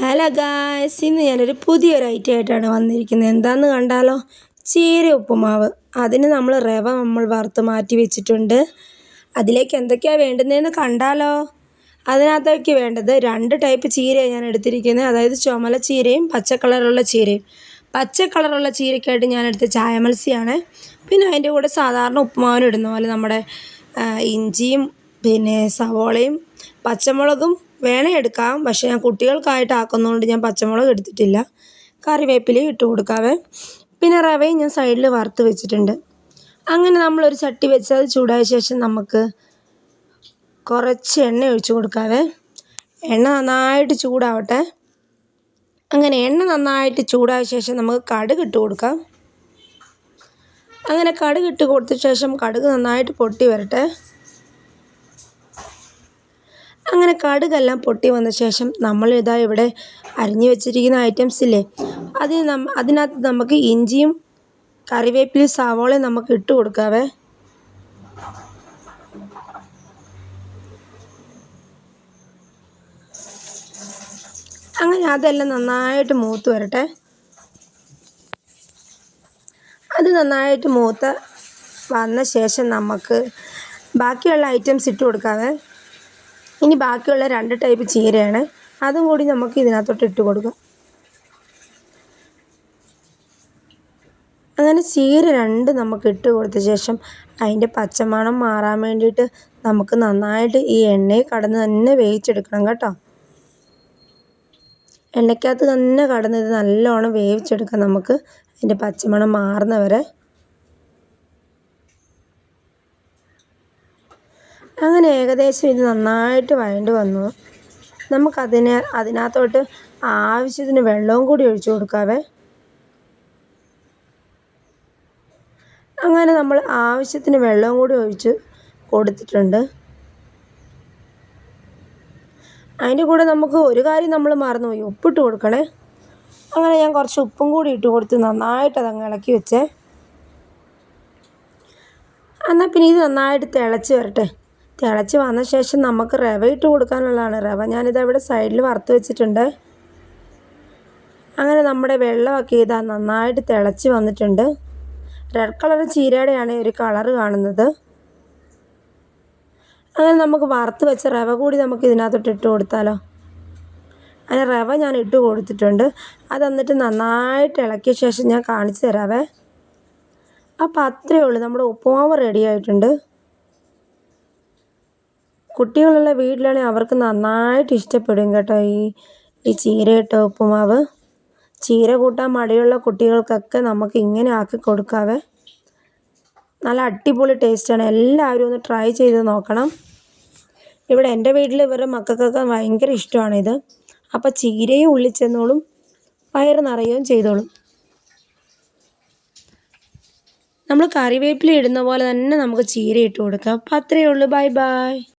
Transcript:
Hello guys ഇന്ന് ഞാനൊരു പുതിയൊരു ഐറ്റം ആയിട്ടാണ് വന്നിരിക്കുന്നത്. എന്താന്ന് കണ്ടാലോ? ചീര ഉപ്പുമാവ്. അതിന് നമ്മൾ റവ നമ്മൾ വറുത്ത് മാറ്റി വെച്ചിട്ടുണ്ട്. അതിലേക്ക് എന്തൊക്കെയാണ് വേണ്ടുന്നതെന്ന് കണ്ടാലോ? അതിനകത്തേക്ക് വേണ്ടത് രണ്ട് ടൈപ്പ് ചീരയാണ് ഞാൻ എടുത്തിരിക്കുന്നത്. അതായത് ചുമല ചീരയും പച്ച കളറുള്ള ചീരയും. പച്ച കളറുള്ള ചീരയ്ക്കായിട്ട് ഞാൻ എടുത്ത ചായ മത്സ്യമാണ് പിന്നെ അതിന്റെ കൂടെ സാധാരണ ഉപ്പുമാവിന് ഇടുന്ന പോലെ നമ്മുടെ ഇഞ്ചിയും പിന്നെ സവോളയും പച്ചമുളകും വേണേൽ എടുക്കാം. പക്ഷേ ഞാൻ കുട്ടികൾക്കായിട്ട് ആക്കുന്നതുകൊണ്ട് ഞാൻ പച്ചമുളക് എടുത്തിട്ടില്ല. കറിവേപ്പിലയും ഇട്ട് കൊടുക്കാവേ. പിന്നെ റവയും ഞാൻ സൈഡിൽ വറുത്ത് വെച്ചിട്ടുണ്ട്. അങ്ങനെ നമ്മളൊരു ചട്ടി വെച്ച് അത് ചൂടായ ശേഷം നമുക്ക് കുറച്ച് എണ്ണ ഒഴിച്ചു കൊടുക്കാവേ. എണ്ണ നന്നായിട്ട് ചൂടാവട്ടെ. അങ്ങനെ എണ്ണ നന്നായിട്ട് ചൂടായ ശേഷം നമുക്ക് കടുക് ഇട്ട് കൊടുക്കാം. അങ്ങനെ കടുക് ഇട്ട് കൊടുത്ത ശേഷം കടുക് നന്നായിട്ട് പൊട്ടി വരട്ടെ. അങ്ങനെ കടുകെല്ലാം പൊട്ടി വന്ന ശേഷം നമ്മൾ ഇതാ ഇവിടെ അരിഞ്ഞു വെച്ചിരിക്കുന്ന ഐറ്റംസ് ഇല്ലേ? അതിന് നമ്മ അതിനകത്ത് നമുക്ക് ഇഞ്ചിയും കറിവേപ്പിലയും സവോളയും നമുക്ക് ഇട്ട് കൊടുക്കാവേ. അങ്ങനെ അതെല്ലാം നന്നായിട്ട് മൂത്ത് വരട്ടെ. അത് നന്നായിട്ട് മൂത്ത് വന്ന ശേഷം നമുക്ക് ബാക്കിയുള്ള ഐറ്റംസ് ഇട്ട് കൊടുക്കാവേ. ഇനി ബാക്കിയുള്ള രണ്ട് ടൈപ്പ് ചീരയാണ്. അതും കൂടി നമുക്ക് ഇതിനകത്തോട്ട് ഇട്ട് കൊടുക്കാം. അങ്ങനെ ചീര രണ്ട് നമുക്ക് ഇട്ട് കൊടുത്ത ശേഷം അതിന്റെ പച്ചമണം മാറാൻ വേണ്ടിയിട്ട് നമുക്ക് നന്നായിട്ട് ഈ എണ്ണയിൽ കടന്ന് തന്നെ വേവിച്ചെടുക്കണം കേട്ടോ. എണ്ണയ്ക്കകത്ത് തന്നെ കടന്ന് ഇത് നല്ലോണം വേവിച്ചെടുക്കാം നമുക്ക്. അതിന്റെ പച്ചമണം മാറുന്നവരെ. അങ്ങനെ ഏകദേശം ഇത് നന്നായിട്ട് വഴണ്ട് വന്നു. നമുക്കതിന് അതിനകത്തോട്ട് ആവശ്യത്തിന് വെള്ളവും കൂടി ഒഴിച്ചു കൊടുക്കാവേ. അങ്ങനെ നമ്മൾ ആവശ്യത്തിന് വെള്ളവും കൂടി ഒഴിച്ച് കൊടുത്തിട്ടുണ്ട്. അതിന്റെ കൂടെ നമുക്ക് ഒരു കാര്യം നമ്മൾ മറന്നുപോയി ഉപ്പിട്ട് കൊടുക്കണേ. അങ്ങനെ ഞാൻ കുറച്ച് ഉപ്പും കൂടി ഇട്ട് കൊടുത്ത് നന്നായിട്ട് അതങ്ങ് ഇളക്കി വെച്ചേ. എന്നാൽ പിന്നെ ഇത് നന്നായിട്ട് തിളച്ച് വരട്ടെ. തിളച്ച് വന്ന ശേഷം നമുക്ക് റവ ഇട്ട് കൊടുക്കാനുള്ളതാണ്. റവ ഞാനിത് അവിടെ സൈഡിൽ വറുത്ത് വെച്ചിട്ടുണ്ട്. അങ്ങനെ നമ്മുടെ വെള്ളമൊക്കെ ഇതാ നന്നായിട്ട് തിളച്ച് വന്നിട്ടുണ്ട്. റെഡ് കളർ ചീരയുടെയാണ് ഒരു കളർ കാണുന്നത്. അങ്ങനെ നമുക്ക് വറുത്ത് വെച്ച റവ കൂടി നമുക്ക് ഇതിനകത്തോട്ട് ഇട്ട് കൊടുത്താലോ? അങ്ങനെ റവ ഞാൻ ഇട്ട് കൊടുത്തിട്ടുണ്ട്. അത് എന്നിട്ട് നന്നായിട്ട് ഇളക്കിയ ശേഷം ഞാൻ കാണിച്ചു തരാവേ. അപ്പോൾ അത്രയേ ഉള്ളൂ. നമ്മുടെ ഉപ്പുമാവ് റെഡി ആയിട്ടുണ്ട്. കുട്ടികളുള്ള വീട്ടിലാണെങ്കിൽ അവർക്ക് നന്നായിട്ട് ഇഷ്ടപ്പെടും കേട്ടോ ഈ ഈ ചീരയിട്ട ഉപ്പുമാവ്. ചീര കൂട്ടാൻ മടിയുള്ള കുട്ടികൾക്കൊക്കെ നമുക്ക് ഇങ്ങനെ ആക്കി കൊടുക്കാവേ. നല്ല അടിപൊളി ടേസ്റ്റാണ്. എല്ലാവരും ഒന്ന് ട്രൈ ചെയ്ത് നോക്കണം. ഇവിടെ എന്റെ വീട്ടിൽ ഇവരുടെ മക്കൾക്കൊക്കെ ഭയങ്കര ഇഷ്ടമാണിത്. അപ്പോൾ ചീരയും ഉള്ളിച്ചെന്നോളും വയറ് നിറയുകയും ചെയ്തോളും. നമ്മൾ കറിവേപ്പില ഇടുന്ന പോലെ തന്നെ നമുക്ക് ചീര ഇട്ട് കൊടുക്കാം. അപ്പോൾ അത്രയേ ഉള്ളൂ. Bye bye